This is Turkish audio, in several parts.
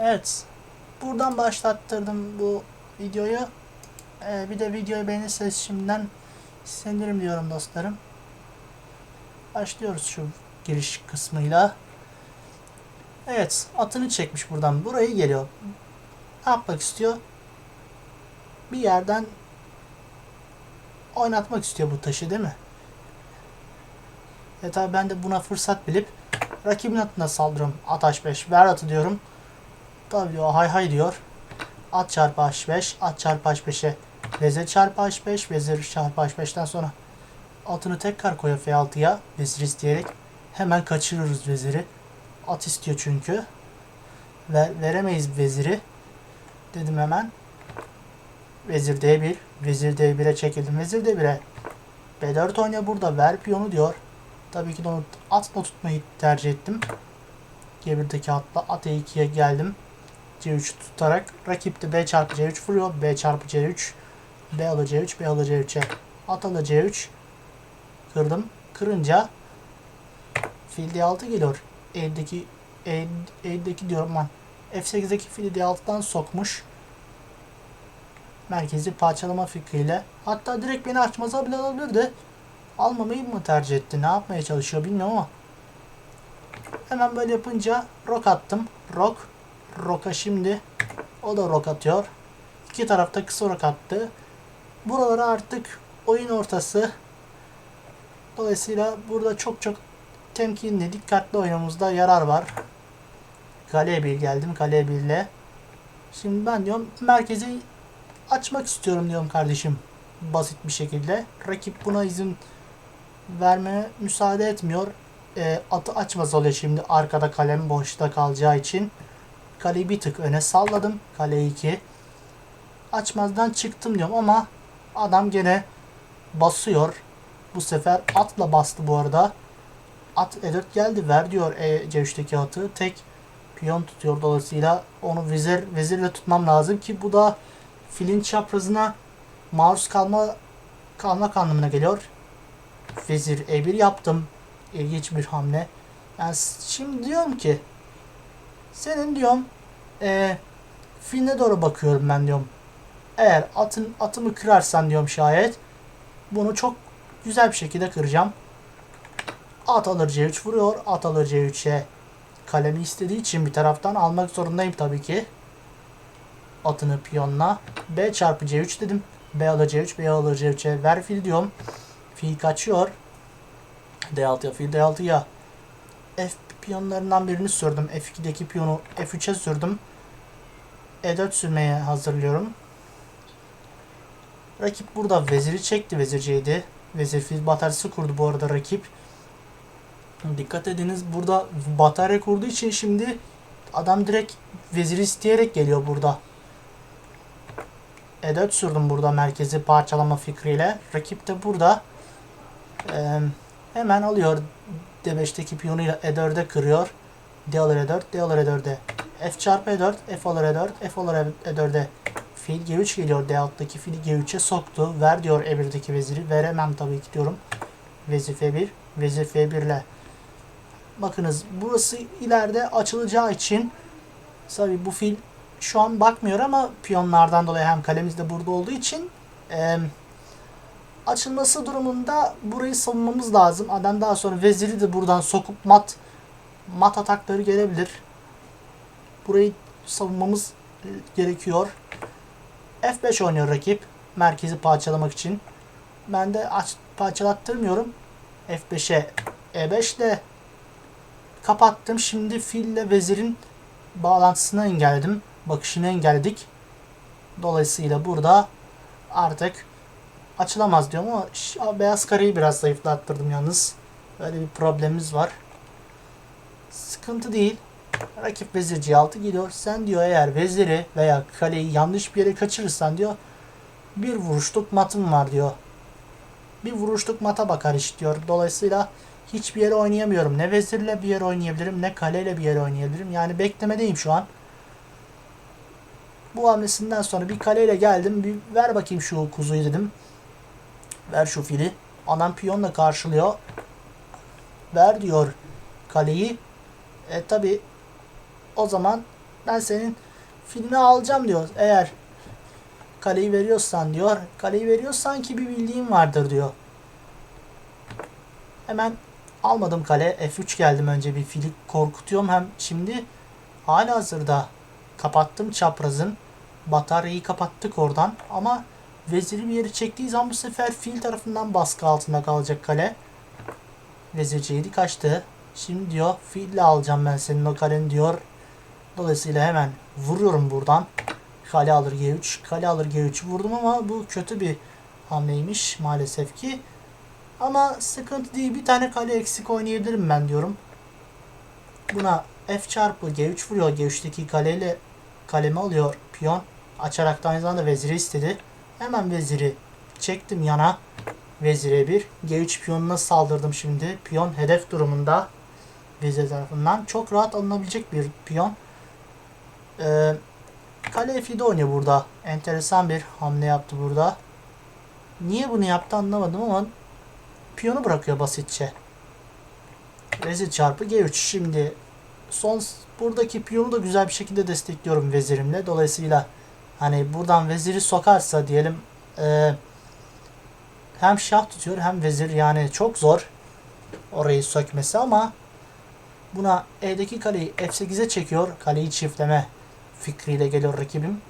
Evet. Buradan başlattırdım bu videoyu. Ee, bir de videoyu beğenirseniz şimdiden sevinirim diyorum dostlarım. Başlıyoruz şu giriş kısmıyla. Evet. Atını çekmiş buradan. Burayı geliyor. Ne yapmak istiyor? Bir yerden oynatmak istiyor bu taşı değil mi? E tabi ben de buna fırsat bilip rakibin atına saldırıyorum. At H5 ver atı diyorum. Tabi diyor hay hay diyor. At çarpı H5 at çarpı H5'e vezir çarpı H5 vezir çarpı H5'ten sonra atını tekrar koyuyor F6'ya vezir isteyerek hemen kaçırırız veziri. At istiyor çünkü. Ver, veremeyiz veziri. Dedim hemen. Vezir D1. Vezir D1'e çekildim. Vezir D1'e B4 oynuyor burada. Ver piyonu diyor. Tabii ki de onu atla tutmayı tercih ettim. G1'deki atla at E2'ye geldim. C3 tutarak rakip de B çarpı C3 vuruyor. B çarpı C3. B alır C3. B alır C3'e. At alır C3. Kırdım. Kırınca fil D6 geliyor. E'deki E, E'deki diyorum ben. F8'deki fili D6'dan sokmuş. Merkezi parçalama fikriyle. Hatta direkt beni açmaza bile alabilirdi. Almamayı mı tercih etti? Ne yapmaya çalışıyor bilmiyorum ama. Hemen böyle yapınca rok attım. Rok. Roka şimdi. O da rok atıyor. İki tarafta kısa rok attı. Buralara artık oyun ortası. Dolayısıyla burada çok çok temkinli, dikkatli oynamamızda yarar var. Kaleye bir geldim. Kaleye birle. Şimdi ben diyorum merkezi açmak istiyorum diyorum kardeşim. Basit bir şekilde. Rakip buna izin vermeye müsaade etmiyor. E, atı açmaz oluyor şimdi arkada kalem boşta kalacağı için. Kaleyi bir tık öne salladım. Kale 2. Açmazdan çıktım diyorum ama adam gene basıyor. Bu sefer atla bastı bu arada. At E4 geldi. Ver diyor E C3'teki atı. Tek piyon tutuyor dolayısıyla onu vezir vezirle tutmam lazım ki bu da filin çaprazına maruz kalma kalmak anlamına geliyor. Vezir E1 yaptım. İlginç bir hamle. S- şimdi diyorum ki senin diyorum e, filine doğru bakıyorum ben diyorum. Eğer atın atımı kırarsan diyorum şayet bunu çok güzel bir şekilde kıracağım. At alır C3 vuruyor. At alır C3'e kalemi istediği için bir taraftan almak zorundayım tabii ki. Atını piyonla. B çarpı C3 dedim. B alır C3, B alır C3'e ver fil diyorum. Fil kaçıyor. D6'ya fil D6'ya F piyonlarından birini sürdüm. F2'deki piyonu F3'e sürdüm. E4 sürmeye hazırlıyorum. Rakip burada veziri çekti. Vezir C7. Vezir fil bataryası kurdu bu arada rakip. Dikkat ediniz burada batarya kurduğu için şimdi adam direkt veziri isteyerek geliyor burada. E4 sürdüm burada merkezi parçalama fikriyle. Rakip de burada eee, hemen alıyor D5'teki piyonuyla E4'e kırıyor. D alır E4, D alır E4'e. F çarpı E4, F alır E4, F alır E4'e. Fil G3 geliyor. D6'daki fili G3'e soktu. Ver diyor E1'deki veziri. Veremem tabii ki diyorum. Vezir F1, vezir F1 ile. Bakınız burası ileride açılacağı için tabii bu fil şu an bakmıyor ama piyonlardan dolayı hem kalemiz de burada olduğu için eee açılması durumunda burayı savunmamız lazım. Adam daha sonra veziri de buradan sokup mat mat atakları gelebilir. Burayı savunmamız e, gerekiyor. F5 oynuyor rakip. Merkezi parçalamak için. Ben de aç, parçalattırmıyorum. F5'e E5 ile kapattım. Şimdi fille vezirin bağlantısını engelledim. Bakışını engelledik. Dolayısıyla burada artık açılamaz diyorum ama ş- beyaz kareyi biraz zayıflattırdım yalnız. Böyle bir problemimiz var. Sıkıntı değil. Rakip vezir C6 gidiyor. Sen diyor eğer veziri veya kaleyi yanlış bir yere kaçırırsan diyor bir vuruşluk matım var diyor. Bir vuruşluk mata bakar iş diyor. Dolayısıyla hiçbir yere oynayamıyorum. Ne vezirle bir yere oynayabilirim ne kaleyle bir yere oynayabilirim. Yani beklemedeyim şu an. Bu hamlesinden sonra bir kaleyle geldim. Bir ver bakayım şu kuzuyu dedim. Ver şu fili. Anam piyonla karşılıyor. Ver diyor kaleyi. E tabi o zaman ben senin filmi alacağım diyor. Eğer kaleyi veriyorsan diyor. Kaleyi veriyorsan ki bir bildiğin vardır diyor. Hemen almadım kale. F3 geldim önce bir fili korkutuyorum hem şimdi hala hazırda kapattım çaprazın. Bataryayı kapattık oradan ama veziri bir yere çektiği zaman bu sefer fil tarafından baskı altında kalacak kale. Vezir C7 kaçtı. Şimdi diyor fille alacağım ben senin o kaleni diyor. Dolayısıyla hemen vuruyorum buradan. Kale alır G3. Kale alır G3 vurdum ama bu kötü bir hamleymiş maalesef ki. Ama sıkıntı değil. Bir tane kale eksik oynayabilirim ben diyorum. Buna F çarpı G3 vuruyor. G3'teki kaleyle kalemi alıyor piyon. Açarak da aynı zamanda veziri istedi. Hemen veziri çektim yana. Vezire bir. G3 piyonuna saldırdım şimdi. Piyon hedef durumunda. Vezir tarafından. Çok rahat alınabilecek bir piyon. Ee, kale F7 oynuyor burada. Enteresan bir hamle yaptı burada. Niye bunu yaptı anlamadım ama piyonu bırakıyor basitçe. Vezir çarpı G3. Şimdi son buradaki piyonu da güzel bir şekilde destekliyorum vezirimle. Dolayısıyla hani buradan veziri sokarsa diyelim e, hem şah tutuyor hem vezir yani çok zor orayı sökmesi ama buna E'deki kaleyi F8'e çekiyor. Kaleyi çiftleme fikriyle geliyor rakibim.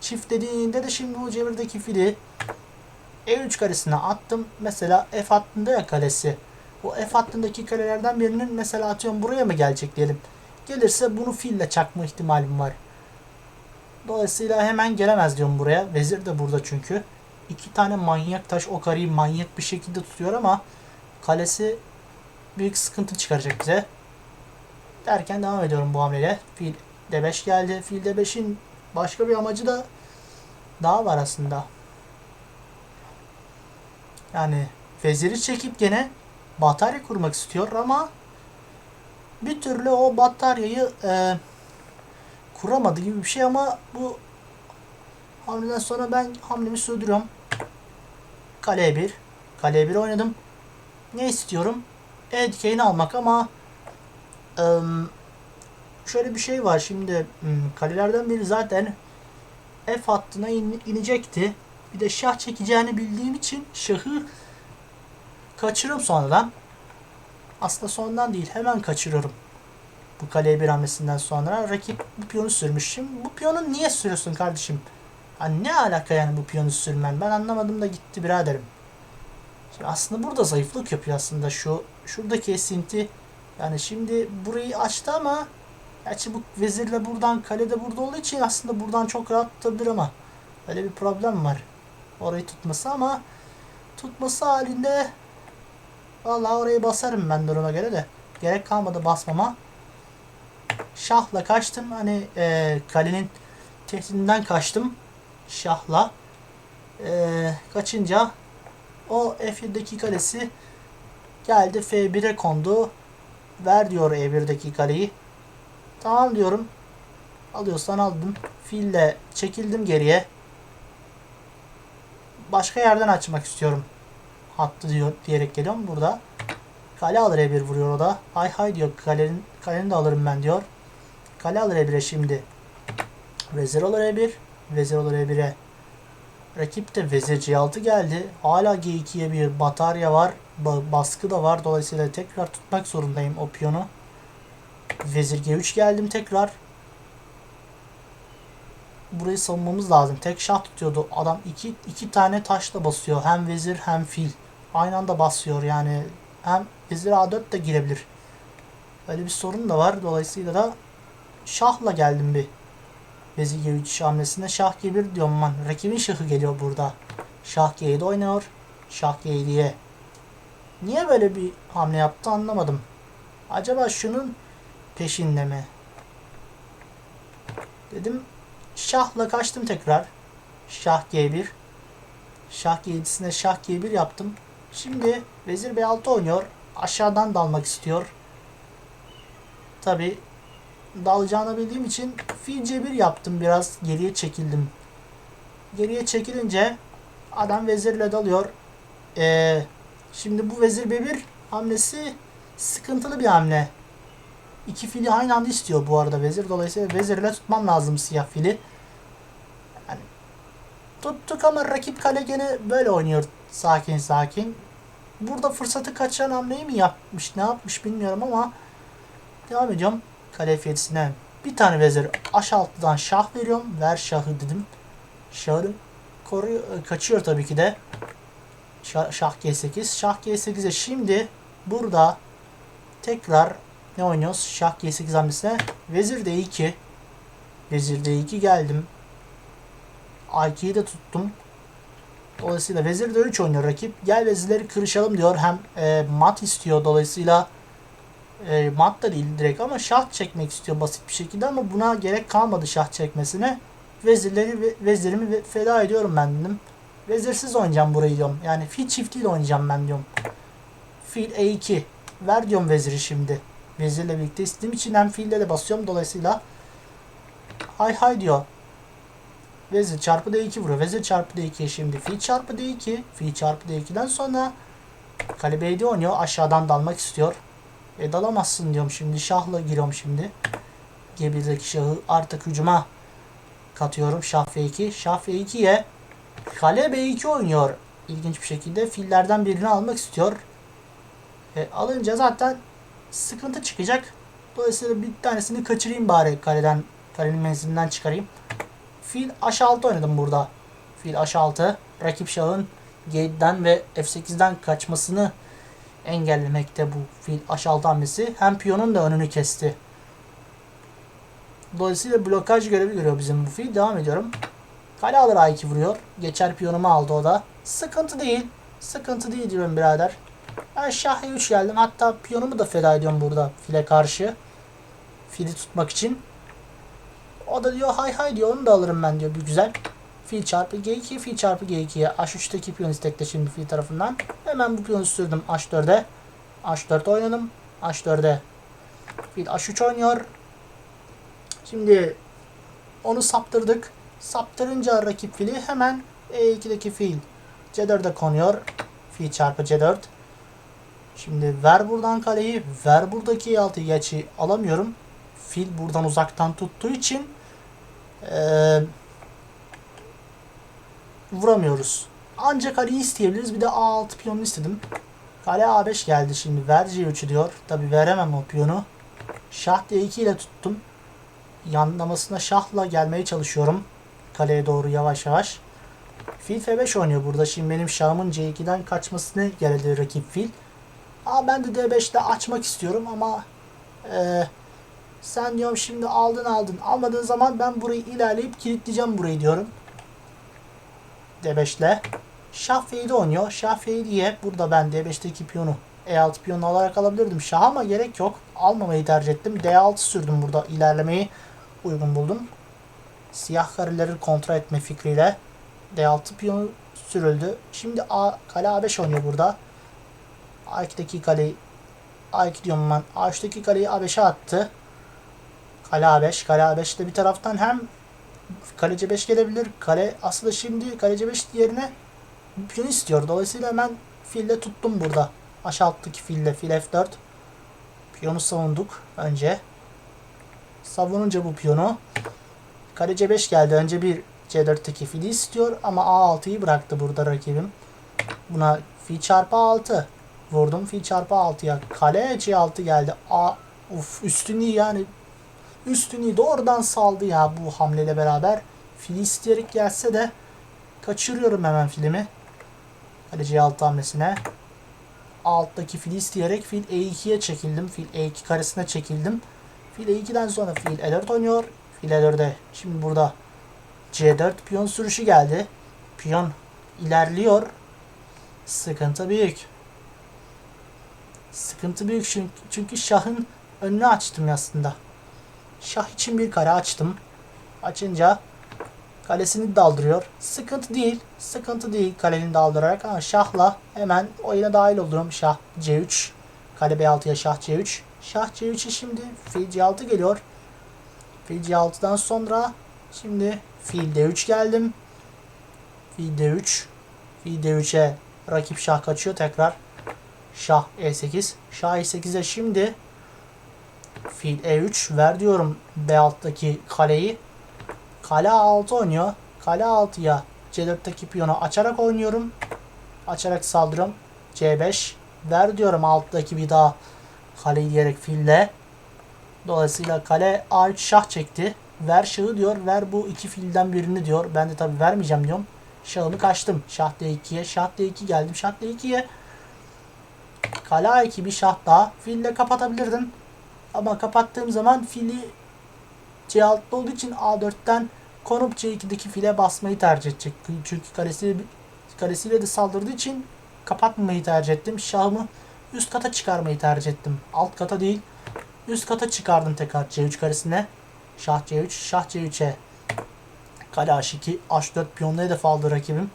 Çift dediğinde de şimdi bu cevirdeki fili E3 karesine attım. Mesela F hattında ya kalesi. O F hattındaki kalelerden birinin mesela atıyorum buraya mı gelecek diyelim. Gelirse bunu fille çakma ihtimalim var. Dolayısıyla hemen gelemez diyorum buraya. Vezir de burada çünkü. İki tane manyak taş o kareyi manyak bir şekilde tutuyor ama kalesi büyük sıkıntı çıkaracak bize. Derken devam ediyorum bu hamleyle. Fil D5 geldi. Fil D5'in başka bir amacı da daha var aslında. Yani veziri çekip gene batarya kurmak istiyor ama bir türlü o bataryayı e, kuramadı gibi bir şey ama bu hamleden sonra ben hamlemi sürdürüyorum. Kaleye 1. Kaleye 1 oynadım. Ne istiyorum? E dikeyini almak ama şöyle bir şey var şimdi kalelerden biri zaten F hattına in, inecekti. Bir de şah çekeceğini bildiğim için şahı kaçırıyorum sonradan. Aslında sonradan değil hemen kaçırıyorum. Bu kaleye bir hamlesinden sonra rakip bu piyonu sürmüş. Şimdi bu piyonu niye sürüyorsun kardeşim? Hani ne alaka yani bu piyonu sürmen? Ben anlamadım da gitti biraderim. Şimdi aslında burada zayıflık yapıyor aslında şu şuradaki esinti. Yani şimdi burayı açtı ama gerçi bu vezirle buradan kalede burada olduğu için aslında buradan çok rahat tutabilir ama öyle bir problem var. Orayı tutması ama tutması halinde vallahi orayı basarım ben duruma göre de. Gerek kalmadı basmama. Şahla kaçtım. Hani e, kalenin tehdidinden kaçtım. Şahla. E, kaçınca o F7'deki kalesi geldi F1'e kondu. Ver diyor E1'deki kaleyi. Tamam diyorum. Alıyorsan aldım. Fille çekildim geriye. Başka yerden açmak istiyorum. Hattı diyor diyerek geliyorum burada. Kale alır E1 vuruyor o da. Hay hay diyor kalenin, kaleni de alırım ben diyor. Kale alır E1'e şimdi. Vezir alır E1. Vezir alır E1'e. Rakip de vezir C6 geldi. Hala G2'ye bir batarya var. Ba- baskı da var. Dolayısıyla tekrar tutmak zorundayım o piyonu. Vezir G3 geldim tekrar. Burayı savunmamız lazım. Tek şah tutuyordu. Adam iki, iki tane taşla basıyor. Hem vezir hem fil. Aynı anda basıyor yani. Hem vezir A4 de girebilir. Öyle bir sorun da var. Dolayısıyla da şahla geldim bir. Vezir G3 hamlesinde şah G1 diyorum ben. Rakibin şahı geliyor burada. Şah G7 oynuyor. Şah G7'ye. Niye böyle bir hamle yaptı anlamadım. Acaba şunun peşinde mi? Dedim şahla kaçtım tekrar. Şah G1. Şah G7'sine şah G1 yaptım. Şimdi vezir B6 oynuyor. Aşağıdan dalmak istiyor. Tabi dalacağını bildiğim için fil C1 yaptım. Biraz geriye çekildim. Geriye çekilince adam vezirle dalıyor. Ee, şimdi bu vezir B1 hamlesi sıkıntılı bir hamle. iki fili aynı anda istiyor bu arada vezir. Dolayısıyla vezirle tutmam lazım siyah fili. Yani tuttuk ama rakip kale gene böyle oynuyor sakin sakin. Burada fırsatı kaçıran hamleyi mi yapmış ne yapmış bilmiyorum ama devam ediyorum kale fiyatısına. Bir tane vezir aşağı alttan şah veriyorum. Ver şahı dedim. Şahı koruyor, kaçıyor tabii ki de. Şah, şah G8. Şah G8'e şimdi burada tekrar ne oynuyoruz? Şah G8 hamlesine. Vezir D2. Vezir D2 geldim. A2'yi de tuttum. Dolayısıyla vezir D3 oynuyor rakip. Gel vezirleri kırışalım diyor. Hem e, mat istiyor dolayısıyla e, mat da değil direkt ama şah çekmek istiyor basit bir şekilde ama buna gerek kalmadı şah çekmesine. Vezirleri ve vezirimi ve- feda ediyorum ben dedim. Vezirsiz oynayacağım burayı diyorum. Yani fil çiftiyle oynayacağım ben diyorum. Fil E2. Ver diyorum veziri şimdi. Vezirle birlikte istediğim için hem filde de basıyorum. Dolayısıyla hay hay diyor. Vezir çarpı D2 vuruyor. Vezir çarpı D2 şimdi fil çarpı D2. Fil çarpı D2'den sonra kale B7 oynuyor. Aşağıdan dalmak istiyor. E dalamazsın diyorum şimdi. Şahla giriyorum şimdi. G1'deki şahı artık hücuma katıyorum. Şah F2. Şah F2'ye kale B2 oynuyor. İlginç bir şekilde fillerden birini almak istiyor. E, alınca zaten sıkıntı çıkacak. Dolayısıyla bir tanesini kaçırayım bari kaleden kalenin menzilinden çıkarayım. Fil H6 oynadım burada. Fil H6 rakip şahın G7'den ve F8'den kaçmasını engellemekte bu fil H6 hamlesi. Hem piyonun da önünü kesti. Dolayısıyla blokaj görevi görüyor bizim bu fil. Devam ediyorum. Kale alır A2 vuruyor. Geçer piyonumu aldı o da. Sıkıntı değil. Sıkıntı değil diyorum birader. Ben şah E3 geldim. Hatta piyonumu da feda ediyorum burada file karşı. Fili tutmak için. O da diyor hay hay diyor onu da alırım ben diyor bir güzel. Fil çarpı G2, fil çarpı G2'ye. H3'teki piyon istekte şimdi fil tarafından. Hemen bu piyonu sürdüm H4'e. H4 oynadım. H4'e. Fil H3 oynuyor. Şimdi onu saptırdık. Saptırınca rakip fili hemen E2'deki fil C4'e konuyor. Fil çarpı C4. Şimdi ver buradan kaleyi. Ver buradaki E6'yı geçi alamıyorum. Fil buradan uzaktan tuttuğu için eee vuramıyoruz. Ancak Ali'yi isteyebiliriz. Bir de A6 piyonunu istedim. Kale A5 geldi şimdi. Ver C3'ü diyor. Tabi veremem o piyonu. Şah D2 ile tuttum. Yanlamasına şahla gelmeye çalışıyorum. Kaleye doğru yavaş yavaş. Fil F5 oynuyor burada. Şimdi benim şahımın C2'den kaçmasını geldi rakip fil. Aa, ben de D5'te açmak istiyorum ama eee sen diyorum şimdi aldın aldın. Almadığın zaman ben burayı ilerleyip kilitleyeceğim burayı diyorum. D5'le. Şah F7 oynuyor. Şah F7'ye burada ben D5'teki piyonu E6 piyonu alarak alabilirdim. Şah ama gerek yok. Almamayı tercih ettim. D6 sürdüm burada. ilerlemeyi uygun buldum. Siyah kareleri kontrol etme fikriyle D6 piyonu sürüldü. Şimdi A, kale A5 oynuyor burada. A2'deki kaleyi A2 diyorum ben. A3'teki kaleyi A5'e attı. Kale A5. Kale A5'te bir taraftan hem kale C5 gelebilir. Kale aslında şimdi kale C5 yerine piyon istiyor. Dolayısıyla hemen fille tuttum burada. Aşağı alttaki fille. Fil F4. Piyonu savunduk önce. Savununca bu piyonu. Kale C5 geldi. Önce bir C4'teki fili istiyor ama A6'yı bıraktı burada rakibim. Buna fi çarpı 6 vurdum. Fi çarpı 6'ya kale C6 geldi. A uf üstünlüğü yani üstünlüğü doğrudan saldı ya bu hamleyle beraber. Fili isteyerek gelse de kaçırıyorum hemen filmi. Kale C6 hamlesine. Alttaki fili isteyerek fil E2'ye çekildim. Fil E2 karesine çekildim. Fil E2'den sonra fil E4 oynuyor. Fil E4'e şimdi burada C4 piyon sürüşü geldi. Piyon ilerliyor. Sıkıntı büyük. Sıkıntı büyük çünkü, çünkü şahın önünü açtım aslında. Şah için bir kare açtım. Açınca kalesini daldırıyor. Sıkıntı değil. Sıkıntı değil kaleni daldırarak ama şahla hemen oyuna dahil olurum. Şah C3. Kale B6'ya şah C3. Şah C3'e şimdi fil C6 geliyor. Fil C6'dan sonra şimdi fil D3 geldim. Fil D3. Fil D3'e rakip şah kaçıyor tekrar. Şah E8. Şah E8'e şimdi Fil E3 ver diyorum B alttaki kaleyi. Kale A6 oynuyor. Kale 6'ya C4'teki piyonu açarak oynuyorum. Açarak saldırıyorum. C5 ver diyorum alttaki bir daha kaleyi diyerek fille. Dolayısıyla kale A3 şah çekti. Ver şahı diyor. Ver bu iki filden birini diyor. Ben de tabi vermeyeceğim diyorum. Şahımı kaçtım. Şah D2'ye. Şah D2 geldim. Şah D2'ye. Kale A2 bir şah daha. Fille kapatabilirdim. Ama kapattığım zaman fili C6'da olduğu için A4'ten konup C2'deki file basmayı tercih edecek. Çünkü kalesi, kalesiyle de saldırdığı için kapatmamayı tercih ettim. Şahımı üst kata çıkarmayı tercih ettim. Alt kata değil. Üst kata çıkardım tekrar C3 karesine. Şah C3, Şah C3'e. Kale H2, H4 piyonla hedef aldı rakibim.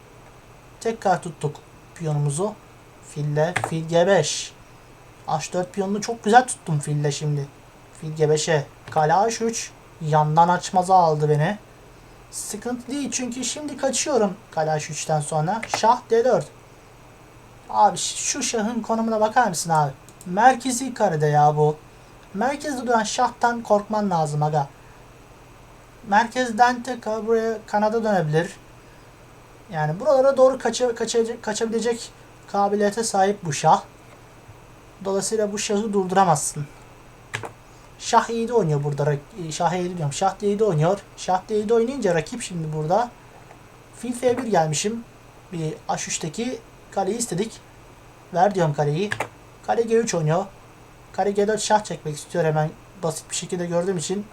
Tekrar tuttuk piyonumuzu. Fille, fil G5. H4 piyonunu çok güzel tuttum fille şimdi. Fil G5'e. Kale H3. Yandan açmaza aldı beni. Sıkıntı değil çünkü şimdi kaçıyorum Kale H3'ten sonra. Şah D4. Abi şu şahın konumuna bakar mısın abi? Merkezi karede ya bu. Merkezde duran şahtan korkman lazım aga. Merkezden tekrar buraya kanada dönebilir. Yani buralara doğru kaça, kaça, kaçabilecek kabiliyete sahip bu şah. Dolayısıyla bu şahı durduramazsın. Şah 7 oynuyor burada. rak- Şah 7 diyorum. Şah 7 oynuyor. Şah 7 oynayınca rakip şimdi burada. Fil F1 gelmişim. Bir H3'teki kaleyi istedik. Ver diyorum kaleyi. Kale G3 oynuyor. Kare G4 şah çekmek istiyor hemen basit bir şekilde gördüğüm için.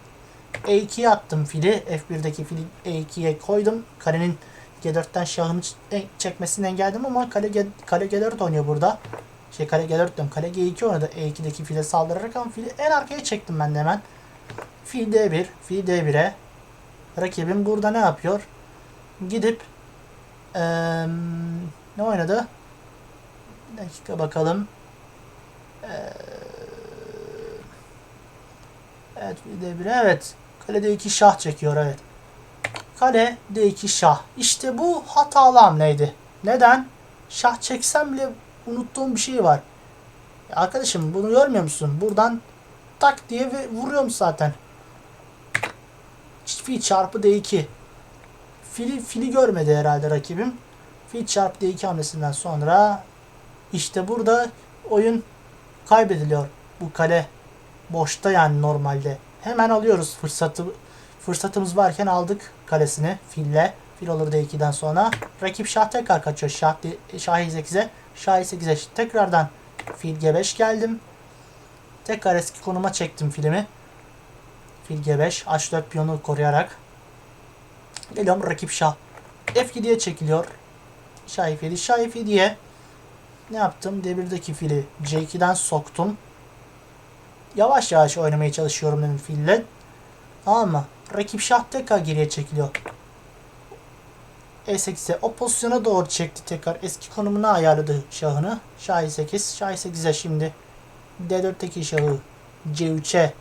E2'ye attım fili. F1'deki fili E2'ye koydum. Karenin G4'ten şahını e- çekmesini engelledim ama kale, G, kale G4 oynuyor burada. Şey kale G4 diyorum. Kale G2 oynadı E2'deki file saldırarak ama fili en arkaya çektim ben de hemen. Fil D1, fil D1'e. Rakibim burada ne yapıyor? Gidip eee, ne oynadı? Bir dakika bakalım. Evet bir de bir evet. Kalede iki şah çekiyor evet. Kale D2 şah. İşte bu hatalı hamleydi. Neden? Şah çeksem bile unuttuğum bir şey var. Ya arkadaşım bunu görmüyor musun? Buradan tak diye ve vuruyorum zaten. Fil çarpı D2. Fili, fili görmedi herhalde rakibim. Fil çarpı D2 hamlesinden sonra işte burada oyun kaybediliyor. Bu kale boşta yani normalde. Hemen alıyoruz fırsatı. Fırsatımız varken aldık kalesini fille. Fil olur D2'den sonra. Rakip şah tekrar kaçıyor. Şah, şah E8'e. Şah E8'e tekrardan fil G5 geldim. Tekrar eski konuma çektim filmi. Fil G5. H4 piyonu koruyarak. Geliyorum rakip şah. F7'ye çekiliyor. Şah F7. Şah F7'ye ne yaptım? D1'deki fili C2'den soktum. Yavaş yavaş oynamaya çalışıyorum benim fille. Tamam mı? Rakip şah tekrar geriye çekiliyor. E8'e o pozisyona doğru çekti tekrar. Eski konumuna ayarladı şahını. Şah E8. Şah E8'e şimdi D4'teki şahı C3'e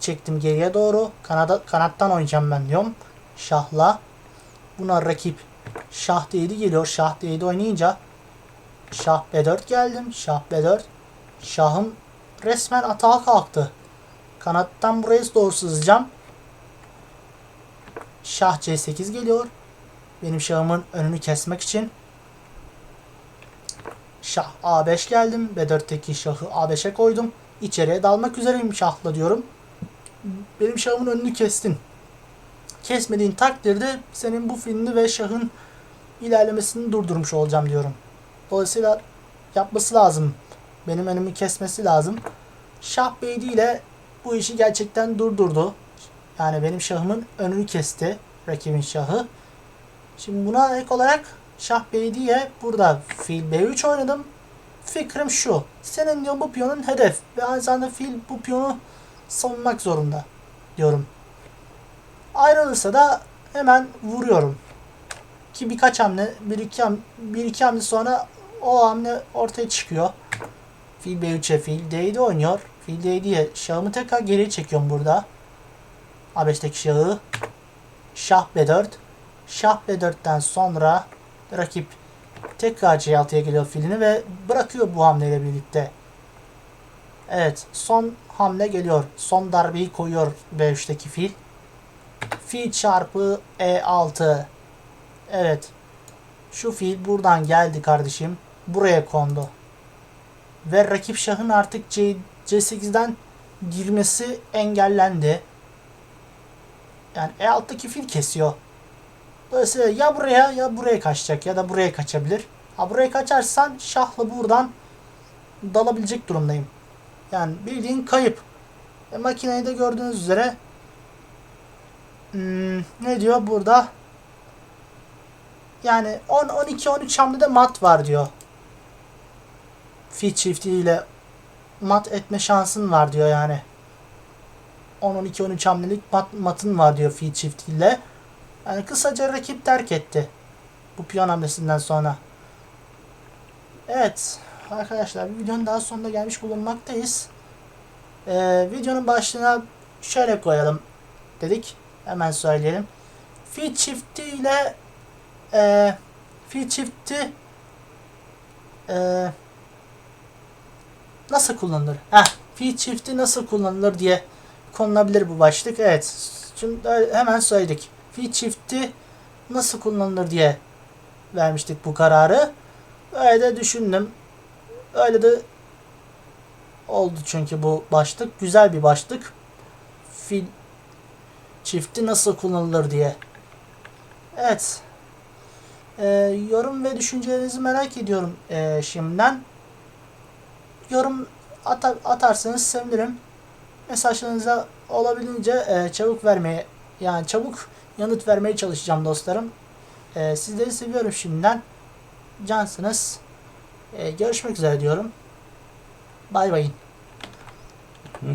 çektim geriye doğru. Kanada, kanattan oynayacağım ben diyorum. Şahla. Buna rakip Şah D7 geliyor. Şah D7 oynayınca Şah B4 geldim. Şah B4. Şahım resmen atağa kalktı. Kanattan buraya doğru sızacağım. Şah C8 geliyor. Benim şahımın önünü kesmek için. Şah A5 geldim. B4'teki şahı A5'e koydum. İçeriye dalmak üzereyim şahla diyorum. Benim şahımın önünü kestin. Kesmediğin takdirde senin bu filmini ve şahın ilerlemesini durdurmuş olacağım diyorum. Dolayısıyla yapması lazım. Benim önümü kesmesi lazım. Şah Beydi ile bu işi gerçekten durdurdu. Yani benim şahımın önünü kesti. Rakibin şahı. Şimdi buna ek olarak Şah Beydi'ye burada fil B3 oynadım. Fikrim şu. Senin diyor bu piyonun hedef. Ve aynı zamanda fil bu piyonu savunmak zorunda diyorum. Ayrılırsa da hemen vuruyorum. Ki birkaç hamle, bir iki hamle, bir iki hamle sonra o hamle ortaya çıkıyor. Fil B3'e fil D7 oynuyor. Fil D7'ye şahımı tekrar geri çekiyorum burada. A5'teki şahı. Şah B4. Şah B4'ten sonra rakip tekrar C6'ya geliyor filini ve bırakıyor bu hamleyle birlikte. Evet son hamle geliyor. Son darbeyi koyuyor B3'teki fil. Fil çarpı E6. Evet. Şu fil buradan geldi kardeşim. Buraya kondu. Ve rakip şahın artık C, C8'den girmesi engellendi. Yani E6'daki fil kesiyor. Dolayısıyla ya buraya ya buraya kaçacak ya da buraya kaçabilir. Ha buraya kaçarsan şahla buradan dalabilecek durumdayım. Yani bildiğin kayıp. E, makineyi de gördüğünüz üzere hmm, ne diyor burada? Yani 10, 12, 13 hamlede mat var diyor. Fit çiftiyle mat etme şansın var diyor yani. 10, 12, 13 hamlelik mat, matın var diyor fit çiftiyle. Yani kısaca rakip terk etti. Bu piyon hamlesinden sonra. Evet. Arkadaşlar bir videonun daha sonuna gelmiş bulunmaktayız. Ee, videonun başlığına şöyle koyalım dedik. Hemen söyleyelim. Fi çifti ile e, fi çifti e, nasıl kullanılır? Heh, fi çifti nasıl kullanılır diye konulabilir bu başlık. Evet. Şimdi hemen söyledik. Fi çifti nasıl kullanılır diye vermiştik bu kararı. Öyle de düşündüm. Öyle de oldu çünkü bu başlık. Güzel bir başlık. Fil çifti nasıl kullanılır diye. Evet. Ee, yorum ve düşüncelerinizi merak ediyorum ee, şimdiden. Yorum atar, atarsanız sevinirim. Mesajlarınıza olabildiğince ee, çabuk vermeye yani çabuk yanıt vermeye çalışacağım dostlarım. Ee, sizleri seviyorum şimdiden. Cansınız. Ee, görüşmek üzere diyorum. Bay bayın. Hı.